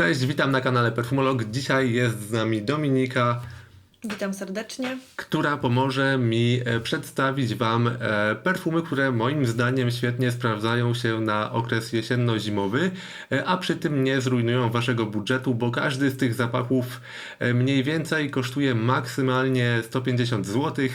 Cześć, witam na kanale Perfumolog. Dzisiaj jest z nami Dominika, Witam serdecznie. która pomoże mi e, przedstawić Wam e, perfumy, które moim zdaniem świetnie sprawdzają się na okres jesienno-zimowy, e, a przy tym nie zrujnują Waszego budżetu, bo każdy z tych zapachów mniej więcej kosztuje maksymalnie 150 zł.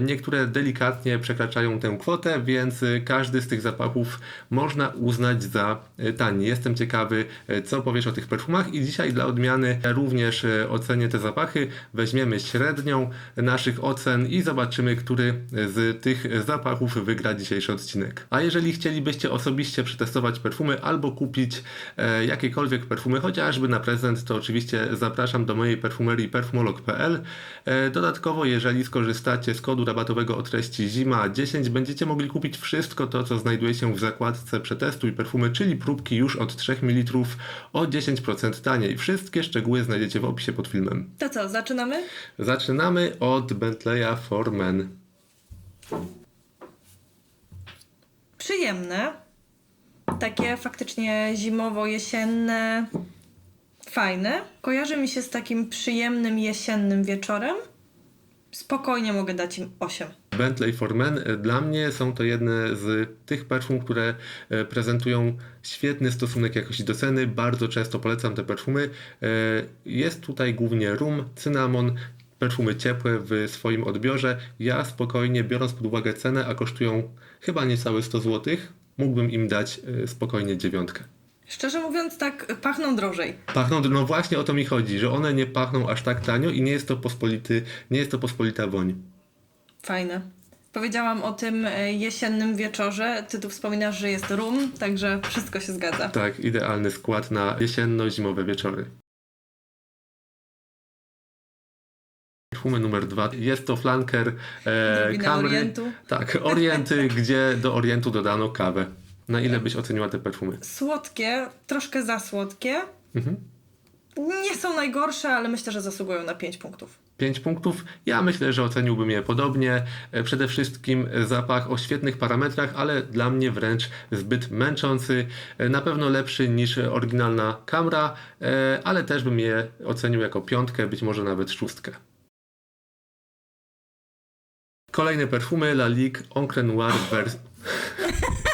Niektóre delikatnie przekraczają tę kwotę, więc każdy z tych zapachów można uznać za tani. Jestem ciekawy, co powiesz o tych perfumach i dzisiaj dla odmiany również ocenię te zapachy. Weźmiemy średnią naszych ocen i zobaczymy, który z tych zapachów wygra dzisiejszy odcinek. A jeżeli chcielibyście osobiście przetestować perfumy albo kupić e, jakiekolwiek perfumy, chociażby na prezent, to oczywiście zapraszam do mojej perfumerii perfumolog.pl. E, dodatkowo, jeżeli skorzystacie z kodu rabatowego o treści ZIMA10, będziecie mogli kupić wszystko to, co znajduje się w zakładce przetestuj perfumy, czyli próbki już od 3 ml o 10% taniej. Wszystkie szczegóły znajdziecie w opisie pod filmem. To co, zaczynamy? Zaczynamy od Bentleya for Men. Przyjemne. Takie faktycznie zimowo-jesienne. Fajne. Kojarzy mi się z takim przyjemnym jesiennym wieczorem. Spokojnie mogę dać im 8. Bentley for Men e, dla mnie są to jedne z tych perfum, które e, prezentują świetny stosunek jakości do ceny. Bardzo często polecam te perfumy. E, Jest tutaj głównie rum, cynamon, perfumy ciepłe w swoim odbiorze. Ja spokojnie, biorąc pod uwagę cenę, a kosztują chyba niecałe 100 zł, mógłbym im dać spokojnie dziewiątkę. Szczerze mówiąc, tak pachną drożej. Pachną, no właśnie o to mi chodzi, że one nie pachną aż tak tanio i nie jest to pospolity, nie jest to pospolita woń. Fajne. Powiedziałam o tym e, jesiennym wieczorze. Ty tu wspominasz, że jest rum, także wszystko się zgadza. Tak, idealny skład na jesienno-zimowe wieczory. Perfumy numer dwa. Jest to flanker e, Camry. Orientu. Tak, Orienty, gdzie do Orientu dodano kawę. Na ile byś oceniła te perfumy? Słodkie, troszkę za słodkie. Mhm. Nie są najgorsze, ale myślę, że zasługują na 5 punktów. 5 punktów. Ja myślę, że oceniłbym je podobnie. E, Przede wszystkim zapach o świetnych parametrach, ale dla mnie wręcz zbyt męczący. E, Na pewno lepszy niż oryginalna Camra, e, ale też bym je ocenił jako piątkę, być może nawet szóstkę. Kolejne perfumy La Ligue Encre Noir Vers...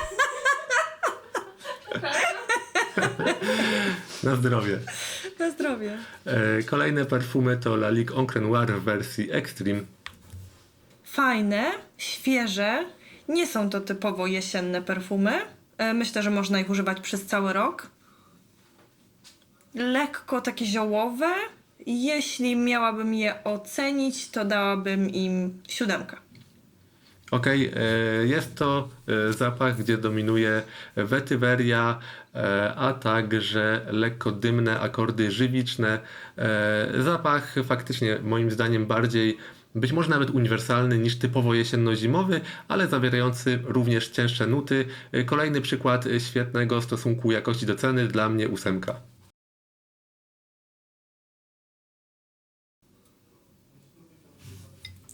Na zdrowie. Na zdrowie. E, Kolejne perfumy to La Ligue Encre Noir w wersji Extreme. Fajne, świeże. Nie są to typowo jesienne perfumy. E, Myślę, że można ich używać przez cały rok. Lekko takie ziołowe. Jeśli miałabym je ocenić, to dałabym im siódemkę. Okej, e, jest to zapach, gdzie dominuje wetyweria, a także lekko dymne akordy żywiczne. E, Zapach faktycznie moim zdaniem bardziej, być może nawet uniwersalny niż typowo jesienno-zimowy, ale zawierający również cięższe nuty. E, Kolejny przykład e, świetnego stosunku jakości do ceny dla mnie ósemka.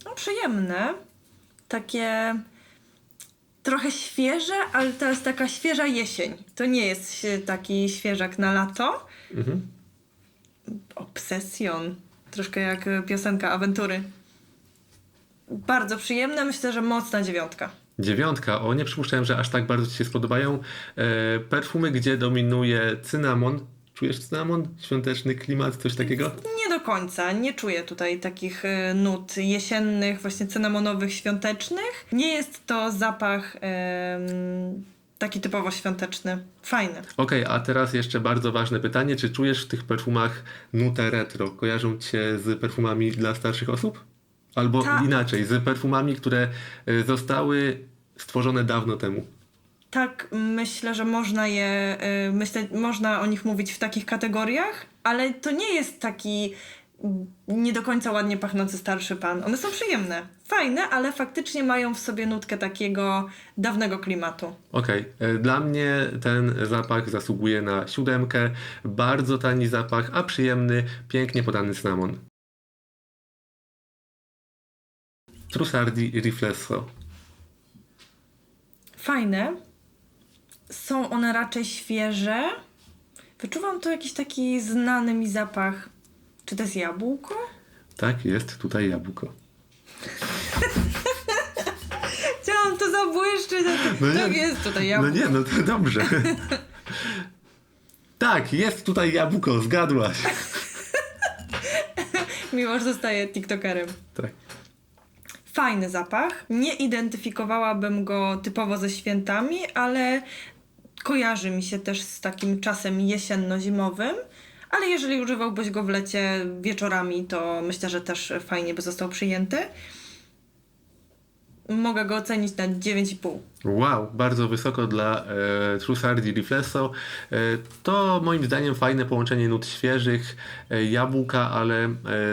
No, przyjemne. Takie trochę świeże, ale to jest taka świeża jesień. To nie jest taki świeżak na lato. Mhm. Obsesjon. Troszkę jak piosenka awantury. Bardzo przyjemne, myślę, że mocna dziewiątka. Dziewiątka. O, nie przypuszczałem, że aż tak bardzo Ci się spodobają. E, perfumy, gdzie dominuje cynamon. Czujesz cynamon? Świąteczny klimat, coś takiego? Nie do końca, nie czuję tutaj takich y, nut jesiennych, właśnie cynamonowych, świątecznych. Nie jest to zapach em, taki typowo świąteczny. Fajny. Okej, a teraz jeszcze bardzo ważne pytanie. Czy czujesz w tych perfumach nutę retro? Kojarzą Ci się z perfumami dla starszych osób? Albo Tak. inaczej, z perfumami, które e, zostały stworzone dawno temu. Tak, myślę, że można je, y, myślę, można o nich mówić w takich kategoriach, ale to nie jest taki nie do końca ładnie pachnący starszy pan. One są przyjemne, fajne, ale faktycznie mają w sobie nutkę takiego dawnego klimatu. Okej, e, dla mnie ten zapach zasługuje na siódemkę. Bardzo tani zapach, a przyjemny, pięknie podany cynamon. Trussardi Riflesso. Fajne. Są one raczej świeże. Wyczuwam tu jakiś taki znany mi zapach. Czy to jest jabłko? Tak, jest tutaj jabłko. Chciałam to zabłyszczyć, a No tak nie, jest tutaj No jabłko. nie, no to dobrze. tak, jest tutaj jabłko, zgadłaś. Mimo, że zostaje tiktokerem. Tak. Fajny zapach. Nie identyfikowałabym go typowo ze świętami, ale kojarzy mi się też z takim czasem jesienno-zimowym. Ale jeżeli używałbyś go w lecie wieczorami, to myślę, że też fajnie by został przyjęty. Mogę go ocenić na 9,5. Wow, bardzo wysoko dla e, Trussardi Riflesso. E, to moim zdaniem fajne połączenie nut świeżych, e, jabłka, ale e,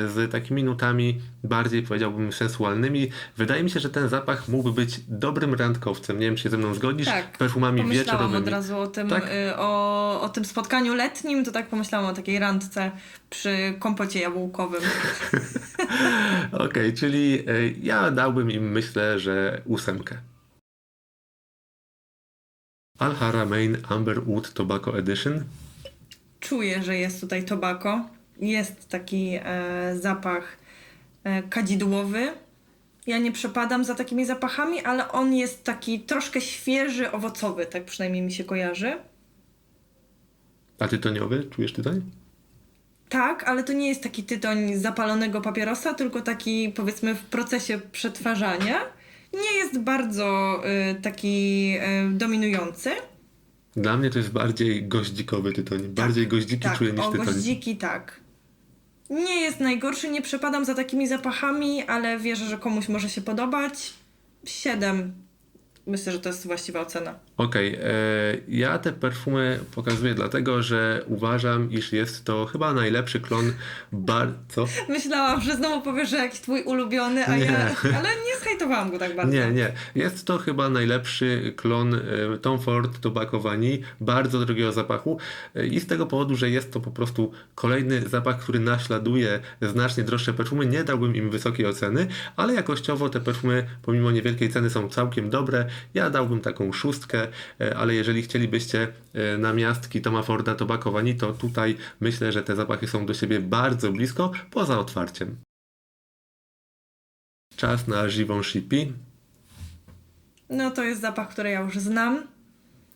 z takimi nutami bardziej powiedziałbym sensualnymi. Wydaje mi się, że ten zapach mógłby być dobrym randkowcem. Nie wiem, czy się ze mną zgodzisz? Tak, Perfumami Pomyślałam wieczorowymi. od razu o tym, Tak? y, o, o tym spotkaniu letnim, to tak pomyślałam o takiej randce przy kompocie jabłkowym. Okej, czyli e, ja dałbym im myślę, że ósemkę. Al Haramain Amber Wood Tobacco Edition. Czuję, że jest tutaj tobacco. Jest taki e, zapach e, kadzidłowy. Ja nie przepadam za takimi zapachami, ale on jest taki troszkę świeży, owocowy, tak przynajmniej mi się kojarzy. A tytoniowy? Czujesz tytoń? Tak, ale to nie jest taki tytoń zapalonego papierosa, tylko taki powiedzmy w procesie przetwarzania. Nie jest bardzo y, taki y, dominujący. Dla mnie to jest bardziej goździkowy tytoń. Bardziej goździki tak, czuję niż o, tytoń. goździki tak. Nie jest najgorszy, nie przepadam za takimi zapachami, ale wierzę, że komuś może się podobać. 7. Myślę, że to jest właściwa ocena. Okej, e, ja te perfumy pokazuję dlatego, że uważam, iż jest to chyba najlepszy klon bar... Co? Myślałam, że znowu powiesz, że jakiś twój ulubiony, a Nie. ja. Ale nie zhejtowałam go tak bardzo. Nie, nie. Jest to chyba najlepszy klon e, Tom Ford Tobacco Vanille, bardzo drogiego zapachu e, i z tego powodu, że jest to po prostu kolejny zapach, który naśladuje znacznie droższe perfumy, nie dałbym im wysokiej oceny, ale jakościowo te perfumy pomimo niewielkiej ceny są całkiem dobre. Ja dałbym taką szóstkę, e, ale jeżeli chcielibyście e, namiastki Toma Forda Tobacco Vanille, to tutaj myślę, że te zapachy są do siebie bardzo blisko, poza otwarciem. Czas na Givenchy Pi. No to jest zapach, który ja już znam.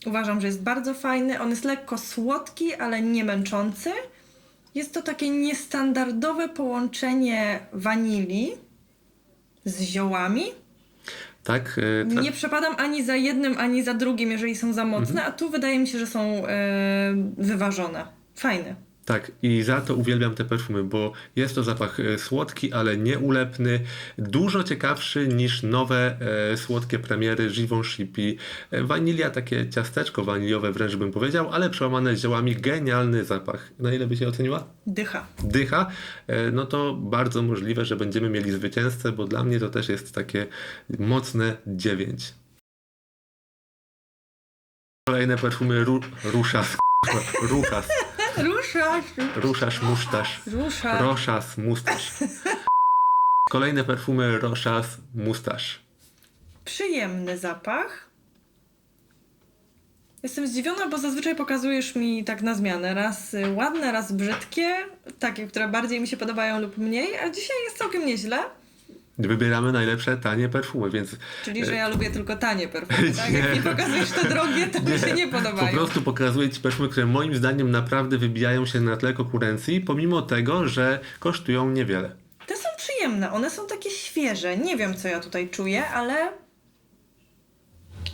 Uważam, że jest bardzo fajny. On jest lekko słodki, ale nie męczący. Jest to takie niestandardowe połączenie wanilii z ziołami. Tak, tra- Nie przepadam ani za jednym, ani za drugim, jeżeli są za mocne, a tu wydaje mi się, że są e, wyważone. Fajne. Tak, i za to uwielbiam te perfumy, bo jest to zapach e, słodki, ale nieulepny, dużo ciekawszy niż nowe e, słodkie premiery Givenchy Pi. E, wanilia, takie ciasteczko waniliowe wręcz bym powiedział, ale przełamane ziołami, genialny zapach. Na ile by się oceniła? Dycha. Dycha, e, no to bardzo możliwe, że będziemy mieli zwycięzcę, bo dla mnie to też jest takie mocne 9. Kolejne perfumy ru- Ruszas, Ruchas, Ruszasz. Ruszasz Musztasz. Ruszasz. Roszas Mustasz. Kolejne perfumy Roszas Mustasz. Przyjemny zapach. Jestem zdziwiona, bo zazwyczaj pokazujesz mi tak na zmianę. Raz y, ładne, raz brzydkie, takie, które bardziej mi się podobają lub mniej, a dzisiaj jest całkiem nieźle. Wybieramy najlepsze tanie perfumy, więc Czyli, że ja lubię tylko tanie perfumy, tak? Jak mi pokazujesz te drogie, to mi się nie po podobają. prostu pokazuję Ci perfumy, które moim zdaniem naprawdę wybijają się na tle konkurencji, pomimo tego, że kosztują niewiele. Te są przyjemne, one są takie świeże. Nie wiem, co ja tutaj czuję, ale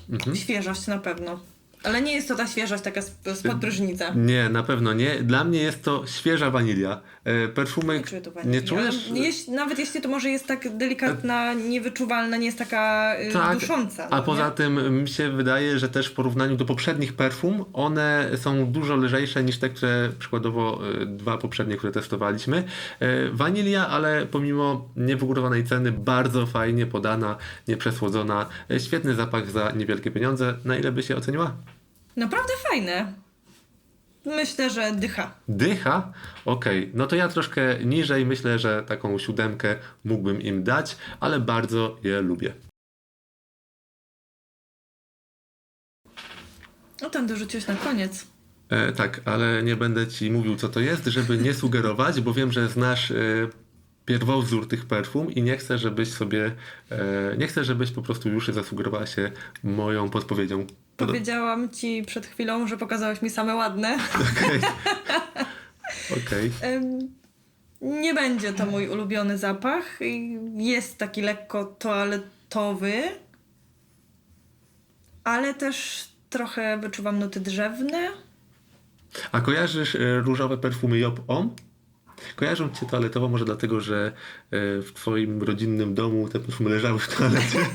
Mhm. świeżość na pewno. Ale nie jest to ta świeżość taka sp- spod prysznica. Nie, na pewno nie. Dla mnie jest to świeża wanilia. E, perfumy... Nie czuję. Nie czujesz? Jeś- nawet jeśli to może jest tak delikatna, niewyczuwalna, nie jest taka y, dusząca. A no poza nie? tym mi się wydaje, że też w porównaniu do poprzednich perfum, one są dużo lżejsze niż te, które przykładowo e, dwa poprzednie, które testowaliśmy. E, Wanilia, ale pomimo niewygórowanej ceny, bardzo fajnie podana, nieprzesłodzona. E, Świetny zapach za niewielkie pieniądze. Na ile by się oceniła? Naprawdę fajne. Myślę, że dycha. Dycha? Okej, no to ja troszkę niżej, myślę, że taką siódemkę mógłbym im dać, ale bardzo je lubię. No ten dorzuciłeś na koniec. E, tak, ale nie będę ci mówił, co to jest, żeby nie sugerować, bo wiem, że znasz e, pierwowzór tych perfum i nie chcę, żebyś sobie, e, nie chcę, żebyś po prostu już zasugerowała się moją podpowiedzią. Powiedziałam ci przed chwilą, że pokazałeś mi same ładne. Okej. Okej. Em, Nie będzie to mój ulubiony zapach. Jest taki lekko toaletowy, ale też trochę wyczuwam nuty drzewne. A kojarzysz e, różowe perfumy Job Om? Kojarzą cię toaletowo może dlatego, że e, w twoim rodzinnym domu te perfumy leżały w toalecie.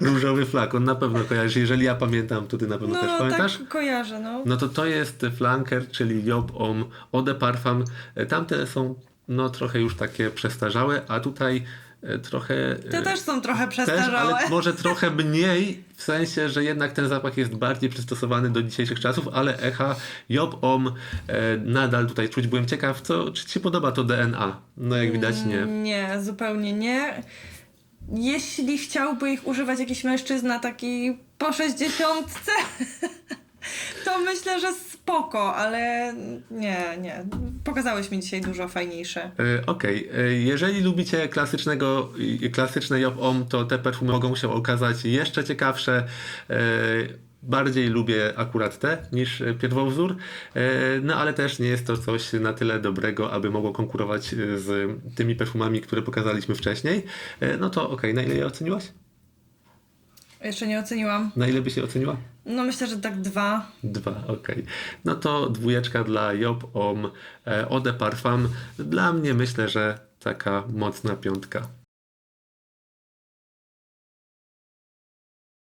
Różowy flakon, na pewno kojarzysz. Jeżeli ja pamiętam, to ty na pewno też No pamiętasz. tak kojarzę, no. No to to jest flanker, czyli Job Om Eau de Parfum. E, Tamte są no trochę już takie przestarzałe, a tutaj e, trochę... Te e, też są trochę też, przestarzałe. ale może trochę mniej, w sensie, że jednak ten zapach jest bardziej przystosowany do dzisiejszych czasów, ale echa Job Om nadal tutaj czuć. Byłem ciekaw, co, czy ci się podoba to DNA? No jak widać nie. Nie, zupełnie nie. Jeśli chciałby ich używać jakiś mężczyzna taki po 60, to myślę, że spoko, ale nie, nie. Pokazałeś mi dzisiaj dużo fajniejsze. E, Okej, E, jeżeli lubicie klasycznego, klasyczne Job Om, to te perfumy mogą się okazać jeszcze ciekawsze. E, Bardziej lubię akurat te niż e, pierwowzór, e, no ale też nie jest to coś na tyle dobrego, aby mogło konkurować e, z tymi perfumami, które pokazaliśmy wcześniej. No to okej, na ile je oceniłaś? Jeszcze nie oceniłam. Na ile by się oceniła? No myślę, że tak dwa. Dwa, okej. No to dwójeczka dla Job Om e, Eau de Parfum. Dla mnie myślę, że taka mocna piątka.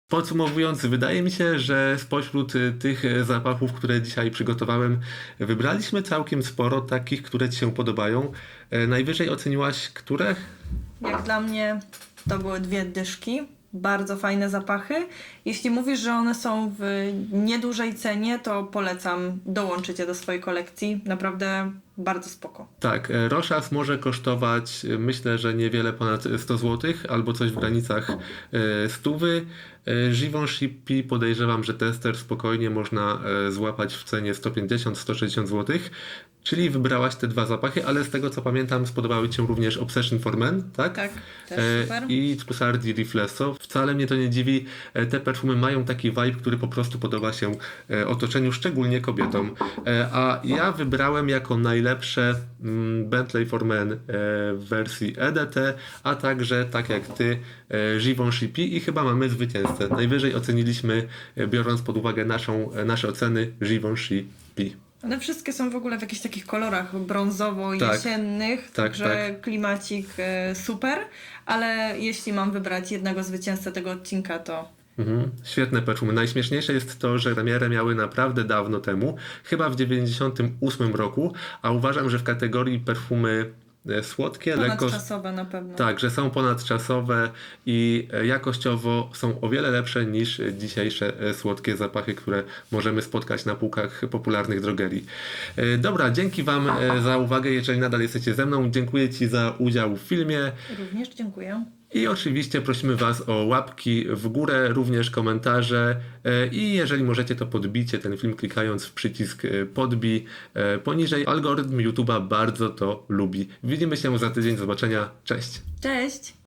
Podsumowując, wydaje mi się, że spośród y, tych y, zapachów, które dzisiaj przygotowałem, wybraliśmy całkiem sporo takich, które Ci się podobają. E, Najwyżej oceniłaś które? Jak dla mnie to były dwie dyszki. Bardzo fajne zapachy. Jeśli mówisz, że one są w niedużej cenie, to polecam dołączyć je do swojej kolekcji. Naprawdę bardzo spoko. Tak, e, Rochas może kosztować e, myślę, że niewiele ponad 100 zł albo coś w granicach e, stówy. Givenchy Pi podejrzewam, że tester spokojnie można złapać w cenie 150-160 zł. Czyli wybrałaś te dwa zapachy, ale z tego co pamiętam spodobały Ci się również Obsession for Men, tak? Tak, też E, super. I Trussardi Riflesso. Wcale mnie to nie dziwi. E, Te perfumy mają taki vibe, który po prostu podoba się e, otoczeniu, szczególnie kobietom. A ja wybrałem jako najlepsze mm, Bentley for Men w wersji EDT, a także, tak jak ty, Givenchy Pi i chyba mamy zwycięzcę. Najwyżej oceniliśmy, biorąc pod uwagę naszą, nasze oceny, Givenchy Pi. One wszystkie są w ogóle w jakichś takich kolorach brązowo-jesiennych, Tak, także tak. klimacik e, super, ale jeśli mam wybrać jednego zwycięzcę tego odcinka, to Mhm. Świetne perfumy. Najśmieszniejsze jest to, że premierę miały naprawdę dawno temu, chyba w 98 roku, a uważam, że w kategorii perfumy e, słodkie, lekko... ponadczasowe na pewno. Tak, że są ponadczasowe i e, jakościowo są o wiele lepsze niż dzisiejsze e, słodkie zapachy, które możemy spotkać na półkach popularnych drogerii. Dobra, dzięki Wam za uwagę, jeżeli nadal jesteście ze mną. Dziękuję Ci za udział w filmie. Również dziękuję. I oczywiście prosimy Was o łapki w górę, również komentarze e, i jeżeli możecie to podbicie ten film klikając w przycisk e, podbij e, poniżej. Algorytm YouTube'a bardzo to lubi. Widzimy się za tydzień, do zobaczenia, cześć! Cześć!